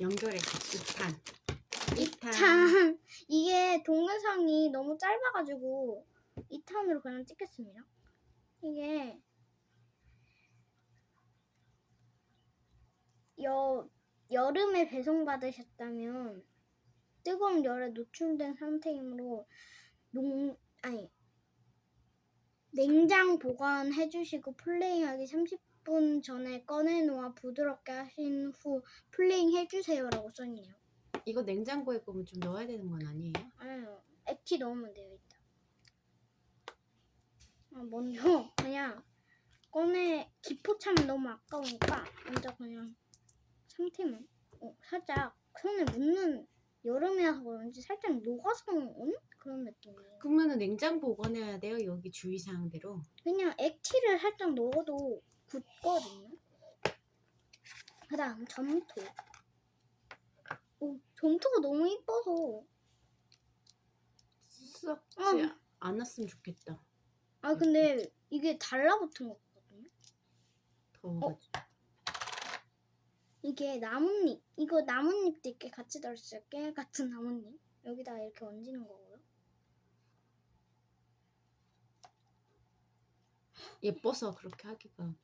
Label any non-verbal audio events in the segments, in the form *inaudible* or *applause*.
연결해. 2탄 2탄 참 이게 동영상이 너무 짧아가지고 2탄으로 그냥 찍겠습니다. 이게 여 여름에 배송 받으셨다면 뜨거운 열에 노출된 상태이므로 농 아니 냉장 보관해 주시고 플레잉하기 30분 전에 꺼내 놓아 부드럽게 하신 후 플레잉 해 주세요라고 써있네요. 이거 냉장고에 그러면 좀 넣어야 되는 건 아니에요? 아유, 액티 넣으면 돼요, 이따. 아, 먼저 *laughs* 그냥 꺼내 기포 차면 너무 아까우니까 먼저 그냥 상태만 어, 살짝 손에 묻는 여름이라서 그런지 살짝 녹아서 온 그런 느낌이에요. 그러면은 냉장 보관해야 돼요 여기 주의사항대로 그냥 액티를 살짝 넣어도 굳거든요. 그 다음 점토. 오, 점토가 너무 이뻐서 썩지 응. 않았으면 좋겠다 아 근데 이게 달라붙은 거거든요. 더워가지고 이게 나뭇잎 이거 나뭇잎도 이렇게 같이 들었어요. 깨 같은 나뭇잎 여기다 이렇게 얹는 거고요. 예뻐서 그렇게 하기가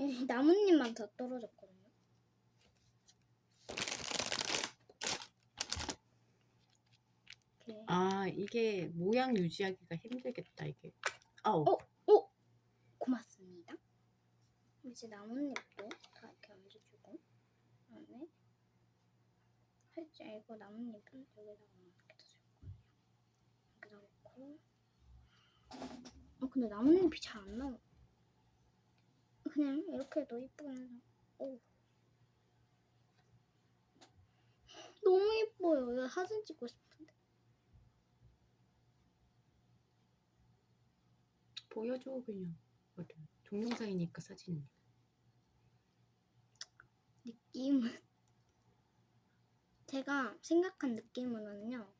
이 나뭇잎만 더 떨어졌거든요. 이렇게. 아 이게 모양 유지하기가 힘들겠다 이게 아우 어? 오 고맙습니다. 이제 나뭇잎도 다 이렇게 얹어주고 그다음에 살짝 이거 나뭇잎은 여기다가 이렇게 줄 거예요. 여기다 놓고 어 근데 나뭇잎이 잘 안 나와. 그냥 이렇게 해도 이쁘긴 오 너무 이뻐요. 이거 사진 찍고 싶은데. 보여줘 그냥 동영상이니까 사진 느낌은 제가 생각한 느낌으로는요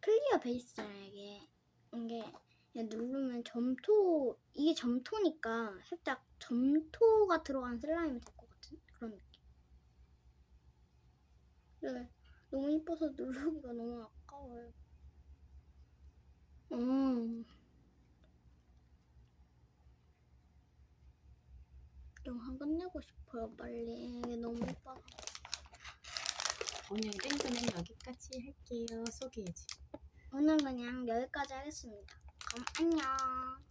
클리어 베이스에게 이게 누르면 점토 이게 점토니까 살짝 점토가 들어간 슬라임이 될 것 같은 그런 느낌. 네, 너무 이뻐서 누르기가 너무 아까워요. 음. 영상 끝내고 싶어요 빨리. 이게 너무 예뻐서 오늘 땡그는 여기까지 할게요 소개해야지 오늘 그냥 여기까지 하겠습니다. 그럼 안녕.